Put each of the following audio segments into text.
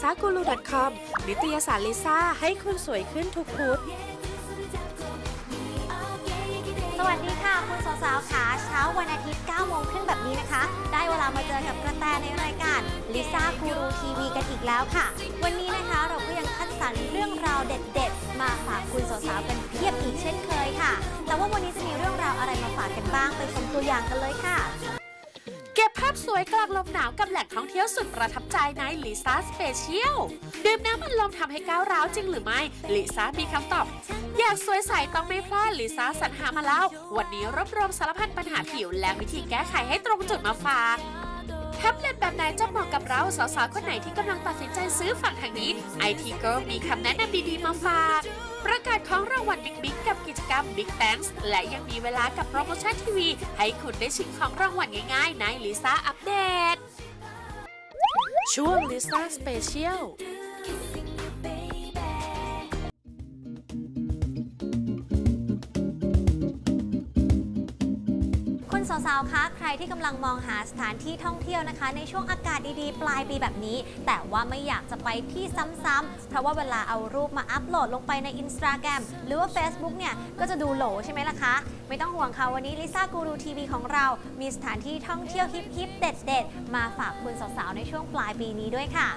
s a guru com นิตยสารลิซ่าให้คุณสวยขึ้นทุกพุธสวัสดีค่ะ คุณสาวๆขาเช้าวันอาทิตย์9โมงครึ่งแบบนี้นะคะ ได้เวลามาเจอกับกระแตในรายการลิซ่ากูรูทีวีกันอีกแล้วค่ะ วันนี้นะคะเราก็ยังคัดสรรเรื่องราวเด็ดๆ มาฝากคุณสาวๆกันเพียบอีกเช่นเคยค่ะ แต่ว่าวันนี้จะมีเรื่องราวอะไรมาฝากกันบ้างไปชมตัวอย่างกันเลยค่ะ ก็บภาพสวยกลางลมหนาวกับแหล่งท่องเที่ยวสุดประทับใจในลิซ่าสเปเชียลดื่มน้ำมันลมทำให้ก้าวร้าวจริงหรือไม่ลิซ่ามีคำตอบ อยากสวยใสต้องไม่พลาดลิซ่าสรรหามาแล้ว วันนี้รวบรวมสารพัดปัญหาผิวและวิธีแก้ไขให้ตรงจุดมาฝากแท็บเล็ตแบบไหนจะเหมาะกับเราสาวๆคนไหนที่กำลังตัดสินใจซื้อฝั่งทางนี้ไอทีเก็มีคำแนะนำดีๆมาฝากประกาศของรางวัล ม Big Thanks และยังมีเวลากับโปรโมชั่นทีวี ให้คุณได้ชิงของรางวัลง่ายๆในลิซ่าอัปเดตช่วงลิซ่าสเปเชียล สาวๆ คะ ใครที่กำลังมองหาสถานที่ท่องเที่ยวนะคะ ในช่วงอากาศดีๆ ปลายปีแบบนี้ แต่ว่าไม่อยากจะไปที่ซ้ำๆเพราะว่าเวลาเอารูปมาอัปโหลดลงไปใน Instagram หรือว่า Facebook เนี่ย ก็จะดูโหลใช่ไหมล่ะคะ ไม่ต้องห่วงค่ะ วันนี้ลิซ่ากูรูทีวีของเรา มีสถานที่ท่องเที่ยวฮิปๆเด็ดๆ มาฝากคุณสาวๆ ในช่วงปลายปีนี้ด้วยค่ะ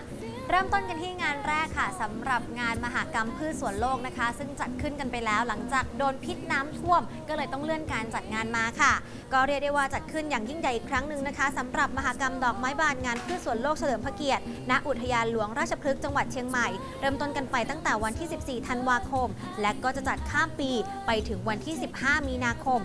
เริ่มต้นกันที่งานแรกค่ะสำหรับงานมหากรรมพืชสวนโลกนะคะ ซึ่งจัดขึ้นกันไปแล้วหลังจากโดนพิษน้ำท่วม ก็เลยต้องเลื่อนการจัดงานมาค่ะ ก็เรียกได้ว่าจัดขึ้นอย่างยิ่งใหญ่อีกครั้งหนึ่งนะคะสำหรับมหากรรมดอกไม้บานงานพืชสวนโลกเฉลิมพระเกียรติณอุทยานหลวงราชพฤกษ์จังหวัดเชียงใหม่ เริ่มต้นกันไปตั้งแต่วันที่ 14 ธันวาคม และก็จะจัดข้ามปีไปถึงวันที่ 15 มีนาคม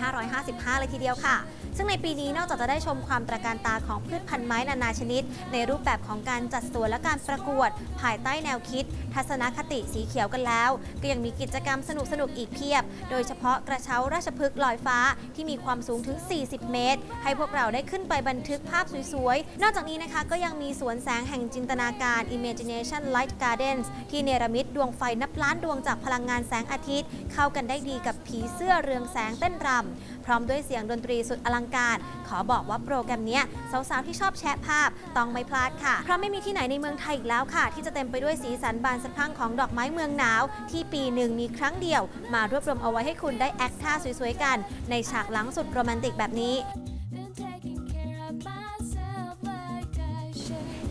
2555 เลยทีเดียวค่ะ ซึ่งในปีนี้นอกจากจะได้ชมความตระการตาของพืชพันธุ์ไม้นานาชนิด ในรูปแบบของการจัดสวนและการประกวด ภายใต้แนวคิด ทัศนคติสีเขียวกันแล้ว ก็ยังมีกิจกรรมสนุกๆอีกเพียบ โดยเฉพาะกระเช้าราชพฤกษ์ลอยฟ้าที่มีความสูงถึง 40 เมตร ให้พวกเราได้ขึ้นไปบันทึกภาพสวยๆ นอกจากนี้นะคะก็ยังมีสวนแสงแห่งจินตนาการ Imagination Light Gardens ที่เนรมิตดวงไฟนับล้านดวงจากพลังงานแสงอาทิตย์ เข้ากันได้ดีกับผีเสื้อเรืองแสงเต้นรำพร้อมด้วยเสียงดนตรีสุดอลังการ ขอบอกว่าโปรแกรมนี้สาวๆที่ชอบแชะภาพต้องไม่พลาดค่ะ เพราะไม่มีที่ไหนในเมืองไทยอีกแล้วค่ะ ที่จะเต็มไปด้วยสีสันบานสะพรั่งของดอกไม้เมืองหนาว ที่ปีหนึ่งมีครั้งเดียว มารวบรวมเอาไว้ให้คุณได้แอคท่าสวยๆกัน ในฉากหลังสุดโรแมนติกแบบนี้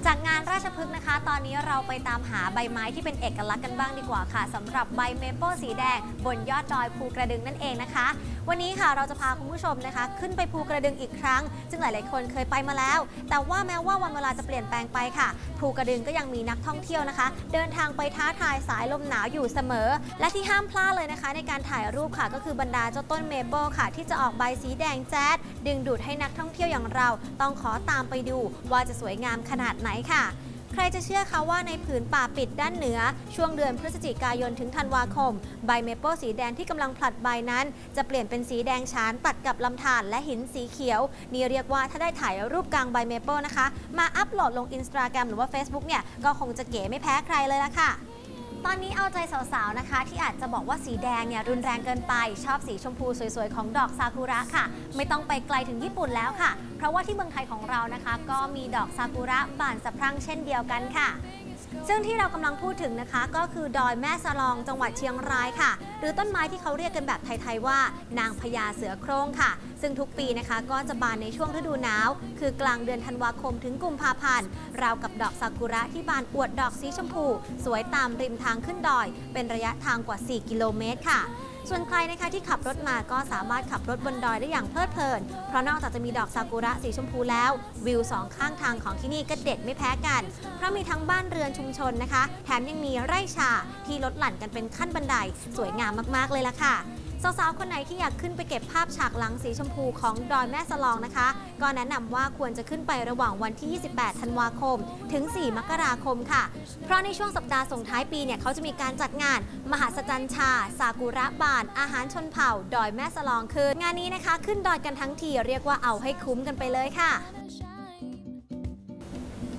จากงานราชพฤกษ์นะคะ ตอนนี้เราไปตามหาใบไม้ที่เป็นเอกลักษณ์กันบ้างดีกว่าค่ะสำหรับใบเมเปิลสีแดง บนยอดดอยภูกระดึงนั่นเองนะคะ วันนี้ค่ะเราจะพาคุณผู้ชมนะคะ ขึ้นไปภูกระดึงอีกครั้ง ซึ่งหลาย ๆ คนเคยไปมาแล้ว แต่ว่าแม้ว่าวันเวลาจะเปลี่ยนแปลงไปค่ะภูกระดึงก็ยังมีนักท่องเที่ยวนะคะ เดินทางไปท้าทายสายลมหนาวอยู่เสมอ และที่ห้ามพลาดเลยนะคะ ในการถ่ายรูปค่ะก็คือบรรดาเจ้าต้นเมเปิลค่ะ ที่จะออกใบสีแดงแจ๊ดดึงดูดให้นักท่องเที่ยวอย่างเรา ต้องขอตามไปดูว่าจะสวยงามขนาดไหนค่ะ ใครจะเชื่อคะว่าในผืนป่าปิดด้านเหนือ ช่วงเดือนพฤศจิกายนถึงธันวาคม ใบเมเปิลสีแดงที่กำลังผลัดใบนั้น จะเปลี่ยนเป็นสีแดงฉานตัดกับลำธารและหินสีเขียว นี่เรียกว่าถ้าได้ถ่ายรูปกลางใบเมเปิลนะคะ มาอัพโหลดลงอินสตาแกรมหรือว่า Facebook เนี่ยก็คงจะเก๋ไม่แพ้ใครเลยละค่ะ ตอนนี้เอาใจสาวๆนะคะ ที่อาจจะบอกว่าสีแดงเนี่ยรุนแรงเกินไป ชอบสีชมพูสวยๆ ของดอกซากุระค่ะ ไม่ต้องไปไกลถึงญี่ปุ่นแล้วค่ะ เพราะว่าที่เมืองไทยของเรานะคะ ก็มีดอกซากุระบานสะพรั่งเช่นเดียวกันค่ะ ซึ่งที่เรากำลังพูดถึงนะคะ ก็คือดอยแม่สลองจังหวัดเชียงรายค่ะ หรือต้นไม้ที่เขาเรียกกันแบบไทย ๆ ว่า นางพญาเสือโคร่งค่ะ ซึ่งทุกปีนะคะก็จะบานในช่วงฤดูหนาว คือกลางเดือนธันวาคมถึงกุมภาพันธ์ราวกับดอกซากุระที่บานอวดดอกสีชมพู สวยตามริมทางขึ้นดอย เป็นระยะทางกว่า 4 กิโลเมตรค่ะ ส่วนใครนะคะที่ขับรถมาก็สามารถขับรถบนดอยได้อย่างเพลิดเพลิน เพราะนอกจากจะมีดอกซากุระสีชมพูแล้ว วิวสองข้างทางของที่นี่ก็เด็ดไม่แพ้กัน เพราะมีทั้งบ้านเรือนชุมชนนะคะ แถมยังมีไร่ชาที่ลดหลั่นกันเป็นขั้นบันได สวยงามมากๆเลยล่ะค่ะ สาวๆ คนไหนที่อยากขึ้นไปเก็บภาพฉากหลังสีชมพูของดอยแม่สลองนะคะ ก็แนะนำว่าควรจะขึ้นไประหว่างวันที่ 28 ธันวาคม ถึง 4 มกราคมค่ะ เพราะในช่วงสัปดาห์ส่งท้ายปีเนี่ยเขาจะมีการจัดงาน มหาสจรรย์ชาซากุระบาน อาหารชนเผ่า ดอยแม่สลองคืองานนี้นะคะ ขึ้นดอยกันทั้งทีเรียกว่าเอาให้คุ้มกันไปเลยค่ะ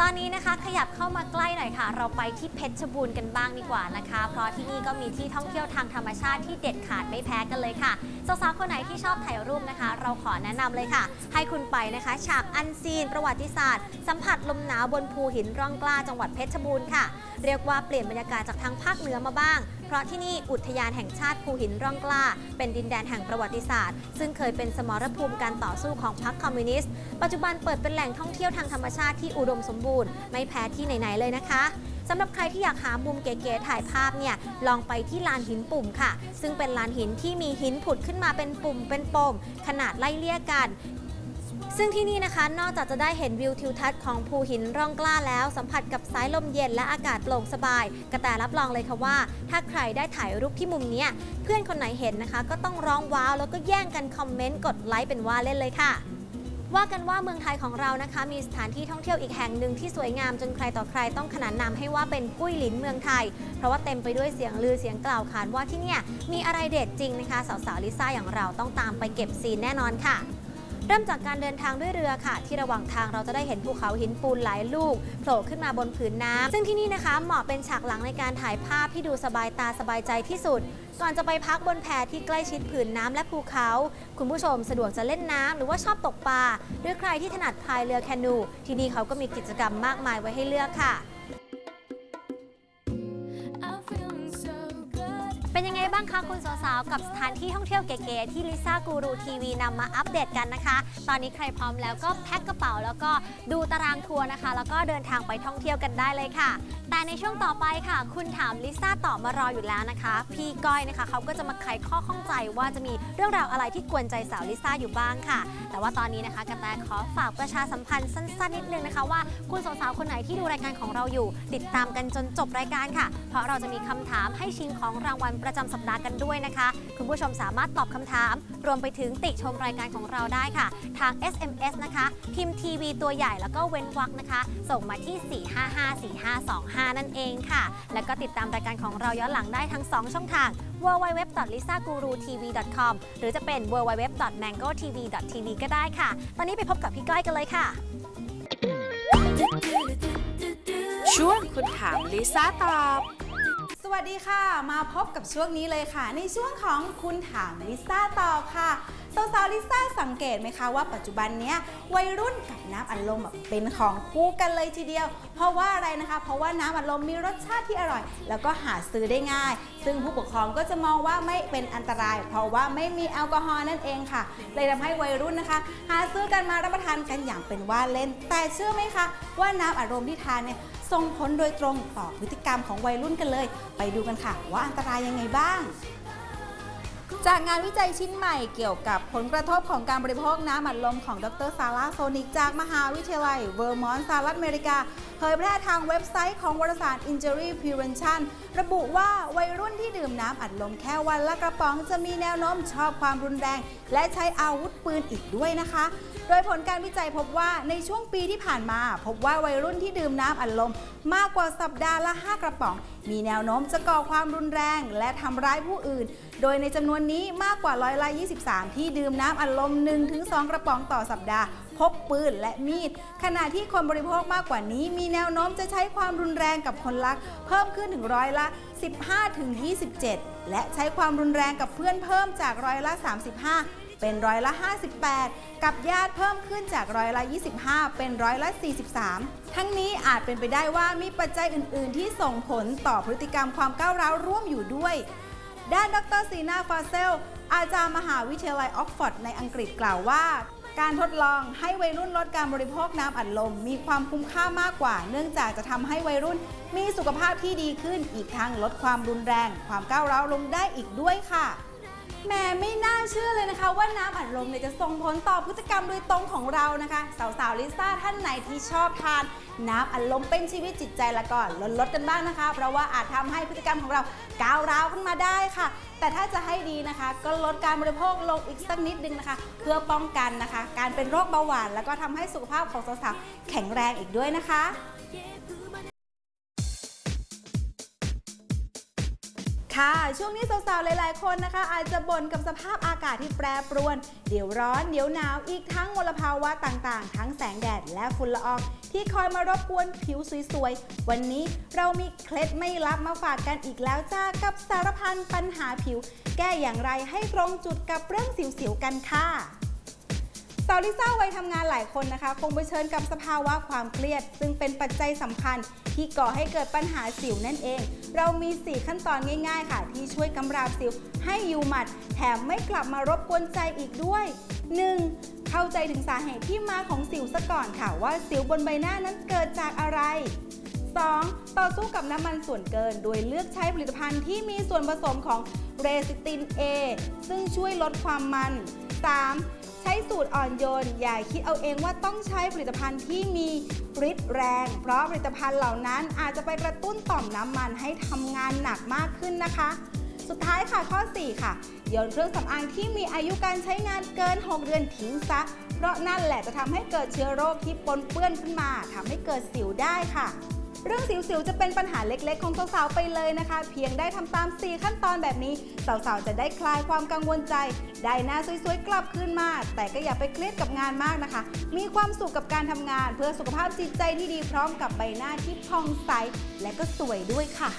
ตอนนี้นะคะขยับเข้ามาใกล้หน่อยค่ะ เราไปที่เพชรบูรณ์กันบ้างดีกว่านะคะ เพราะที่นี่ก็มีที่ท่องเที่ยวทางธรรมชาติที่เด็ดขาดไม่แพ้กันเลยค่ะสาวๆคนไหนที่ชอบถ่ายรูปนะคะ เราขอแนะนำเลยค่ะ ให้คุณไปนะคะ ฉากอันซีน ประวัติศาสตร์ สัมผัสลมหนาวบนภูหินร่องกล้าจังหวัดเพชรบูรณ์ค่ะ เรียกว่าเปลี่ยนบรรยากาศจากทางภาคเหนือมาบ้าง เพราะที่นี่อุทยานแห่งชาติภูหินร่องกล้า เป็นดินแดนแห่งประวัติศาสตร์ ซึ่งเคยเป็นสมรภูมิการต่อสู้ของพรรคคอมมิวนิสต์ปัจจุบันเปิดเป็นแหล่งท่องเที่ยวทางธรรมชาติที่อุดมสมบูรณ์ไม่แพ้ที่ไหนๆเลยนะคะสำหรับใครที่อยากหามุมเก๋ๆถ่ายภาพเนี่ยลองไปที่ลานหินปุ่มค่ะ ซึ่งเป็นลานหินที่มีหินผุดขึ้นมาเป็นปุ่มเป็นปมขนาดไล่เลี่ยกัน ซึ่งที่นี่นะคะนอกจากจะได้เห็นวิวทิวทัศน์ของภูหินร่องกล้าแล้ว สัมผัสกับสายลมเย็นและอากาศโปร่งสบาย กระแตรับรองเลยค่ะว่า ถ้าใครได้ถ่ายรูปที่มุมนี้เพื่อนคนไหนเห็นนะคะ ก็ต้องร้องว้าวแล้วก็แย่งกันคอมเมนต์กดไลค์เป็นว่าเล่นเลยค่ะว่ากันว่าเมืองไทยของเรานะคะ มีสถานที่ท่องเที่ยวอีกแห่งหนึ่งที่สวยงามจนใครต่อใครต้องขนานนามให้ว่าเป็นกุ้ยหลินเมืองไทย เพราะว่าเต็มไปด้วยเสียงลือเสียงกล่าวขานว่าที่เนี่ยมีอะไรเด็ดจริงนะคะ สาวๆลิซ่าอย่างเราต้องตามไปเก็บซีนแน่นอนค่ะ เริ่มจากการเดินทางด้วยเรือค่ะ ที่ระหว่างทางเราจะได้เห็นภูเขาหินปูนหลายลูกโผล่ขึ้นมาบนผืนน้ำซึ่งที่นี่นะคะเหมาะเป็นฉากหลังในการถ่ายภาพที่ดูสบายตาสบายใจที่สุด ก่อนจะไปพักบนแพที่ใกล้ชิดผืนน้ำและภูเขา คุณผู้ชมสะดวกจะเล่นน้ำหรือว่าชอบตกปลาหรือใครที่ถนัดพายเรือแคนู ที่นี่เขาก็มีกิจกรรมมากมายไว้ให้เลือกค่ะาคะคุณสาวๆกับสถานที่ท่องเที่ยวเก๋ๆที่ลิซ่ากูรูทีวีนำมาอัปเดตกันนะคะ ตอนนี้ใครพร้อมแล้วก็แพ็คกระเป๋า แล้วก็ดูตารางทัวร์นะคะ แล้วก็เดินทางไปท่องเที่ยวกันได้เลยค่ะ แต่ในช่วงต่อไปค่ะ คุณถามลิซ่าตอบมารออยู่แล้วนะคะ พี่ก้อยนะคะเขาก็จะมาไขข้อข้องใจว่าจะมีเรื่องราวอะไรที่กวนใจสาวลิซ่าอยู่บ้างค่ะ แต่ว่าตอนนี้นะคะกระแตขอฝากประชาสัมพันธ์สั้นๆนิดนึงนะคะว่าคุณสาวๆคนไหนที่ดูรายการของเราอยู่ ติดตามกันจนจบรายการค่ะ เพราะเราจะมีคำถามให้ชิงของรางวัลประจำสัปดาห์กันด้วยนะคะ คุณผู้ชมสามารถตอบคำถาม รวมไปถึงติชมรายการของเราได้ค่ะ ทาง SMS นะคะ พิมพ์ทีวีตัวใหญ่แล้วก็เว้นวรรคนะคะ ส่งมาที่ 4554525 นั่นเองค่ะ แล้วก็ติดตามรายการของเราย้อนหลังได้ทั้ง 2 ช่องทาง www.lisagurutv.com หรือจะเป็น www.mangotv.tv ก็ได้ค่ะ ตอนนี้ไปพบกับพี่ก้อยกันเลยค่ะ ช่วงคุณถามลิซ่าตอบ วัสดีค่ะ มาพบกับช่วงนี้เลยค่ะ ในช่วงของคุณถามลิซ่าตอบค่ะ สาวๆลิซ่าสังเกตไหมคะว่าปัจจุบันเนี้ยวัยรุ่นกับน้ำอัดลมแบบเป็นของคู่กันเลยทีเดียว เพราะว่าอะไรนะคะ เพราะว่าน้ำอัดลมมีรสชาติที่อร่อย แล้วก็หาซื้อได้ง่าย ซึ่งผู้ปกครองก็จะมองว่าไม่เป็นอันตราย เพราะว่าไม่มีแอลกอฮอล์นั่นเองค่ะ เลยทำให้วัยรุ่นนะคะ หาซื้อกันมารับประทานกันอย่างเป็นว่าเล่น แต่เชื่อไหมคะ ว่าน้ำอัดลมที่ทานเนี่ยส่งผลโดยตรงต่อพฤติกรรมของวัยรุ่นกันเลย ไปดูกันค่ะ ว่าอันตรายยังไงบ้าง จากงานวิจัยชิ้นใหม่เกี่ยวกับผลกระทบของการบริโภคน้ำอัดลมของดรซาร่าโซนิก จากมหาวิทยาลัยเวอร์มอนต์สหรัฐอเมริกา เผยแพร่ทางเว็บไซต์ของวารสาร Injury Prevention ระบุว่าวัยรุ่นที่ดื่มน้ำอัดลมแค่วันละกระป๋องจะมีแนวโน้มชอบความรุนแรง และใช้อาวุธปืนอีกด้วยนะคะ โดยผลการวิจัยพบว่าในช่วงปีที่ผ่านมา พบว่าวัยรุ่นที่ดื่มน้ำอัดลม มากกว่าสัปดาห์ละ 5 กระป๋อง มีแนวโน้มจะก่อความรุนแรง และทำร้ายผู้อื่น โดยในจำนวนนี้มากกว่าร้อยละ23 ที่ดื่มน้ำอัดลม 1-2 กระป๋องต่อสัปดาห์พกปืนและมีด ขณะที่คนบริโภคมากกว่านี้ มีแนวโน้มจะใช้ความรุนแรงกับคนรัก เพิ่มขึ้นถึงร้อยละ 15-27 และใช้ความรุนแรงกับเพื่อนเพิ่มจากร้อยละ 35 เป็นร้อยละ 58 กับญาติเพิ่มขึ้นจากร้อยละ 25 เป็นร้อยละ 43 ทั้งนี้อาจเป็นไปได้ว่ามีปัจจัยอื่น ๆ ที่ส่งผลต่อพฤติกรรมความก้าวร้าวร่วมอยู่ด้วย ด้านดรซีนาฟาเซล อาจารย์มหาวิทยาลัยออกฟอร์ดในอังกฤษกล่าวว่าการทดลองให้วัยรุ่นลดการบริโภคน้ำอัดลม มีความคุ้มค่ามากกว่า เนื่องจากจะทำให้วัยรุ่นมีสุขภาพที่ดีขึ้นอีกทั้งลดความรุนแรง ความก้าวร้าวลงได้อีกด้วยค่ะ แม่ไม่น่าเชื่อเลยนะคะ ว่าน้ำอัดลมเนี่ยจะส่งผลต่อพฤติกรรมโดยตรงของเรานะคะ สาวๆลิซ่าท่านไหนที่ชอบทาน น้ำอัดลมเป็นชีวิตจิตใจแล้วก็ลดลดกันบ้างนะคะ เพราะว่าอาจทำให้พฤติกรรมของเราก้าวร้าวขึ้นมาได้ค่ะ แต่ถ้าจะให้ดีนะคะ ก็ลดการบริโภคลงอีกสักนิดนึงนะคะ เพื่อป้องกันนะคะ การเป็นโรคเบาหวาน แล้วก็ทำให้สุขภาพของสาวๆแข็งแรงอีกด้วยนะคะ ค่ะ ช่วงนี้สาวๆ หลายๆ คนนะคะ อาจจะบ่นกับสภาพอากาศที่แปรปรวน เดี๋ยวร้อนเดี๋ยวหนาวอีกทั้งมลภาวะต่างๆ ทั้งแสงแดดและฝุ่นละอองที่คอยมารบกวนผิวสวยๆ วันนี้เรามีเคล็ดไม่ลับมาฝากกันอีกแล้วจ้ากับสารพันปัญหาผิว แก้อย่างไรให้ตรงจุดกับเรื่องสิวๆ กันค่ะ สาวลิซ่าวัยทำงานหลายคนนะคะ คงเผชิญกับสภาวะความเครียด ซึ่งเป็นปัจจัยสำคัญที่ก่อให้เกิดปัญหาสิวนั่นเอง เรามี 4 ขั้นตอนง่าย ๆ ค่ะ ที่ช่วยกำราบสิวให้อยู่หมัด แถมไม่กลับมารบกวนใจอีกด้วย 1. เข้าใจถึงสาเหตุที่มาของสิวซะก่อนค่ะว่าสิวบนใบหน้านั้นเกิดจากอะไร 2. ต่อสู้กับน้ำมันส่วนเกิน โดยเลือกใช้ผลิตภัณฑ์ที่มีส่วนผสมของเรซิติน A ซึ่งช่วยลดความมัน 3. ใช้สูตรอ่อนโยน อย่าคิดเอาเองว่าต้องใช้ผลิตภัณฑ์ที่มีฤทธิ์แรง เพราะผลิตภัณฑ์เหล่านั้นอาจจะไปกระตุ้นต่อมน้ำมันให้ทำงานหนักมากขึ้นนะคะ สุดท้ายค่ะข้อ 4 ค่ะโยนเครื่องสำอางที่มีอายุการใช้งานเกิน 6 เดือนทิ้งซะ เพราะนั่นแหละจะทำให้เกิดเชื้อโรคที่ปนเปื้อนขึ้นมาทำให้เกิดสิวได้ค่ะ เรื่องสิวๆ จะเป็นปัญหาเล็กๆ ของสาวๆ ไปเลยนะคะ เพียงได้ทำตาม 4 ขั้นตอนแบบนี้ สาวๆ จะได้คลายความกังวลใจ ได้หน้าสวยๆ กลับคืนมา แต่ก็อย่าไปเครียดกับงานมากนะคะ มีความสุขกับการทำงาน เพื่อสุขภาพจิตใจที่ดีพร้อมกับใบหน้าที่พองใส และก็สวยด้วยค่ะ